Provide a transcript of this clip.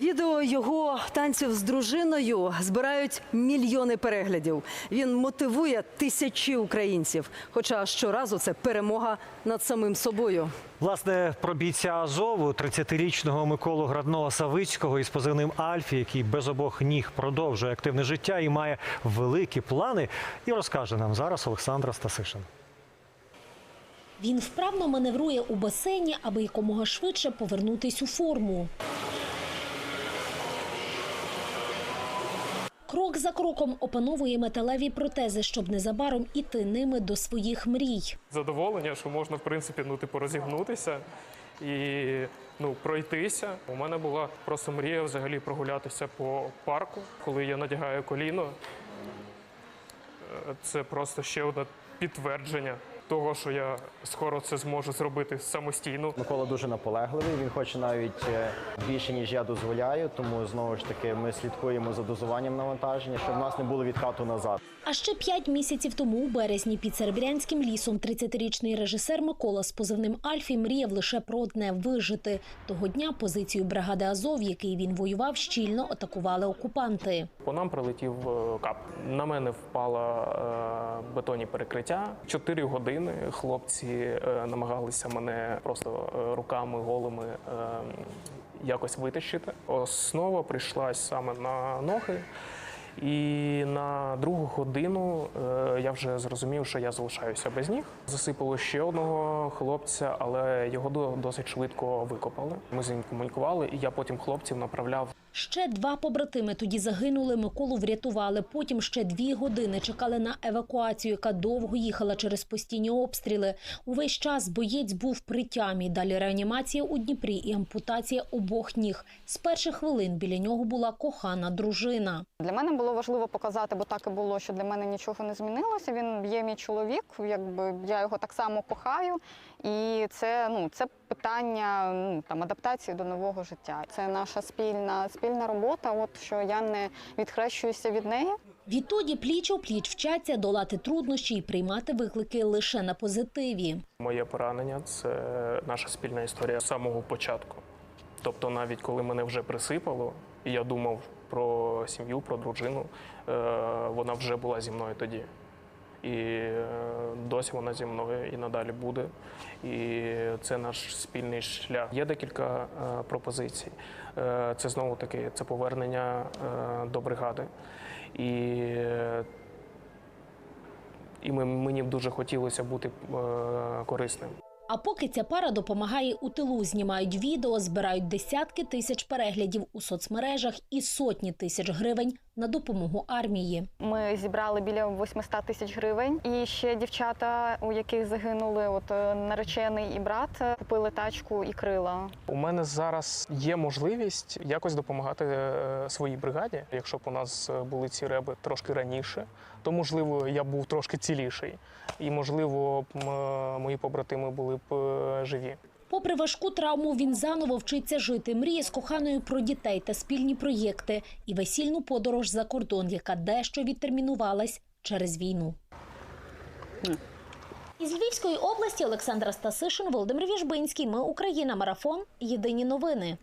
Відео його танців з дружиною збирають мільйони переглядів. Він мотивує тисячі українців. Хоча щоразу це перемога над самим собою. Власне, про бійця Азову, 30-річного Миколу Градного Савицького із позивним Альфі, який без обох ніг продовжує активне життя і має великі плани, і розкаже нам зараз Олександра Стасишин. Він вправно маневрує у басейні, аби якомога швидше повернутись у форму. Крок за кроком опановує металеві протези, щоб незабаром іти ними до своїх мрій. задоволення, що можна в принципі ну, типу, розігнутися і ну, пройтися. У мене була просто мрія взагалі прогулятися по парку, коли я надягаю коліно. Е, Це просто ще одне підтвердження того, що я скоро це зможу зробити самостійно. Микола дуже наполегливий. Він хоче навіть е, більше ніж я дозволяю. Тому знову ж таки ми слідкуємо за дозуванням навантаження, щоб в нас не було відкату назад. А ще п'ять місяців тому, у березні, під Серебрянським лісом, 30-річний режисер Микола з позивним Альфі мріяв лише про одне вижити. Того дня позицію бригади Азов, в якій він воював, щільно атакували окупанти. По нам прилетів е, кап. На мене впало е, бетонні перекриття. Чотири години хлопці е, намагалися мене просто е, руками голими е, якось витащити. Основа прийшлась саме на ноги. І на другу годину я вже зрозумів, що я залишаюся без ніг. Засипало ще одного хлопця, але його до- досить швидко викопали. Ми з ним комунікували, і я потім хлопців направляв Ще два побратими тоді загинули. Миколу врятували. Потім ще дві години чекали на евакуацію, яка довго їхала через постійні обстріли. Увесь час боєць був при тямі. Далі реанімація у Дніпрі і ампутація обох ніг. З перших хвилин біля нього була кохана дружина. Для мене було важливо показати, бо так і було, що для мене нічого не змінилося. Він є мій чоловік, якби я його так само кохаю. І це ну це питання ну там адаптації до нового життя. Це наша спільна спільна робота. От що я не відхрещуюся від неї. Відтоді пліч о пліч вчаться долати труднощі і приймати виклики лише на позитиві. Моє поранення це наша спільна історія з самого початку. Тобто, навіть коли мене вже присипало, і я думав про сім'ю, про дружину, е, вона вже була зі мною тоді. І е, досі вона зі мною і надалі буде. І це наш спільний шлях. Є декілька е, пропозицій. Е, Це знову таки це повернення до бригади. І і мені б дуже хотілося бути корисним. А поки ця пара допомагає у тилу, знімають відео, збирають десятки тисяч переглядів у соцмережах і сотні тисяч гривень на допомогу армії. Ми зібрали біля 800 тисяч гривень. І ще дівчата, у яких загинули, от е, наречений і брат, е, купили тачку і крила. У мене зараз є можливість якось допомагати е, своїй бригаді. Якщо б у нас були ці реби трошки раніше, то можливо я був трошки ціліший, і можливо б, мої побратими були б живі. Попри важку травму, він заново вчиться жити, мріє з коханою про дітей та спільні проєкти і весільну подорож за кордон, яка дещо відтермінувалась через війну. Із Львівської області Олександра Стасишин, Володимир Віжбинський. Ми Україна. Марафон. Єдині новини.